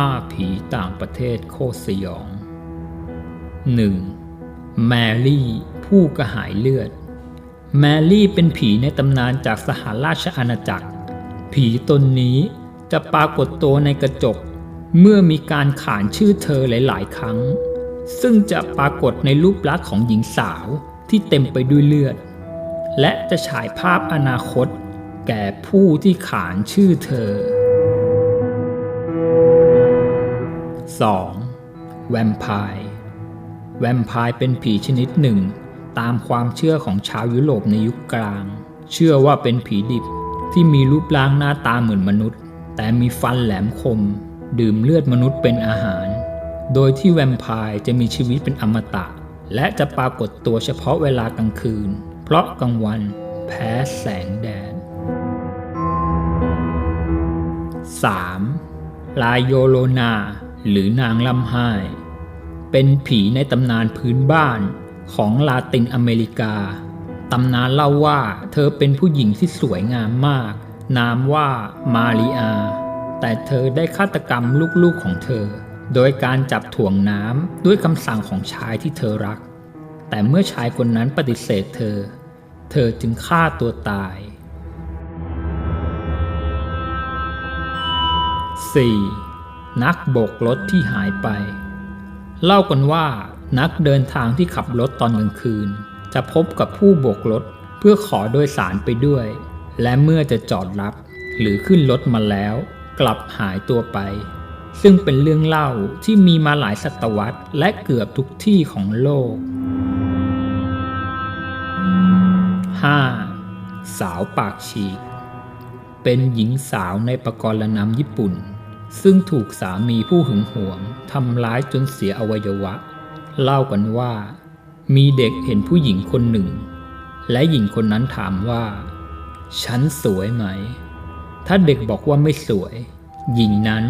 5 ผีต่างประเทศโคตรสยอง 1. แมรี่ผู้กระหายเลือด แมรี่เป็นผีในตำนานจากสหราชอาณาจักร ผีตนนี้จะปรากฏตัวในกระจก เมื่อมีการขานชื่อเธอหลาย ๆ ครั้ง ซึ่งจะปรากฏในรูปลักษณ์ของหญิงสาวที่เต็มไปด้วยเลือด และจะฉายภาพอนาคต แก่ผู้ที่ขานชื่อเธอ 2. แวมไพร์แวมไพร์เป็นผีชนิดหนึ่ง ตามความเชื่อของชาวยุโรปในยุคกลาง เชื่อว่าเป็นผีดิบที่มีรูปร่างหน้าตาเหมือนมนุษย์ แต่มีฟันแหลมคม ดื่มเลือดมนุษย์เป็นอาหาร โดยที่แวมไพร์จะมีชีวิตเป็นอมตะ และจะปรากฏตัวเฉพาะเวลากลางคืน เพราะกลางวันแพ้แสงแดด 3. ลาโยโลนา หรือนางลำไห้ เป็นผีในตำนานพื้นบ้านของลาตินอเมริกา ตำนานเล่าว่าเธอเป็นผู้หญิงที่สวยงามมาก นามว่ามาริอา แต่เธอได้ฆาตกรรมลูกๆของเธอ โดยการจับถ่วงน้ำด้วยคำสั่งของชายที่เธอรัก แต่เมื่อชายคนนั้นปฏิเสธเธอ เธอจึงฆ่าตัวตาย 4. นักโบกรถที่หายไป เล่ากันว่านักเดินทางที่ขับรถตอนกลางคืน จะพบกับผู้โบกรถเพื่อขอโดยสารไปด้วย และเมื่อจะจอดรับ หรือขึ้นรถมาแล้ว กลับหายตัวไป ซึ่งเป็นเรื่องเล่าที่มีมาหลายศตวรรษ และเกือบทุกที่ของโลก 5. สาวปากฉีก เป็นหญิงสาวในประกรณำญี่ปุ่น ซึ่งถูกสามีผู้หึงหวงทำร้ายจนเสียอวัยวะ เล่ากันว่า มีเด็กเห็นผู้หญิงคนหนึ่ง และหญิงคนนั้นถามว่า ฉันสวยไหม ถ้าเด็กบอกว่าไม่สวย หญิงนั้น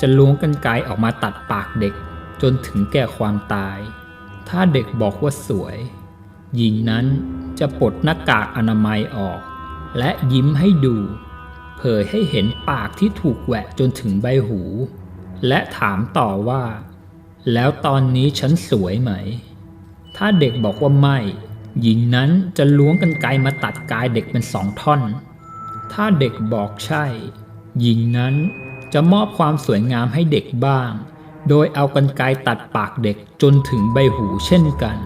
จะล้วงกันไกออกมาตัดปากเด็กจนถึงแก่ความตาย ถ้าเด็กบอกว่าสวย หญิงนั้นจะปลดหน้ากากอนามัยออก และยิ้มให้ดู เผยให้เห็นปากที่ถูกแหวะจนถึงใบหู และถามต่อว่า แล้วตอนนี้ฉันสวยไหม ถ้าเด็กบอกว่าไม่ หญิงนั้นจะล้วงกันไกรมาตัดกายเด็กเป็นสองท่อน ถ้าเด็กบอกใช่ หญิงนั้นจะมอบความสวยงามให้เด็กบ้าง โดยเอากันไกรตัดปากเด็กจนถึงใบหูเช่นกัน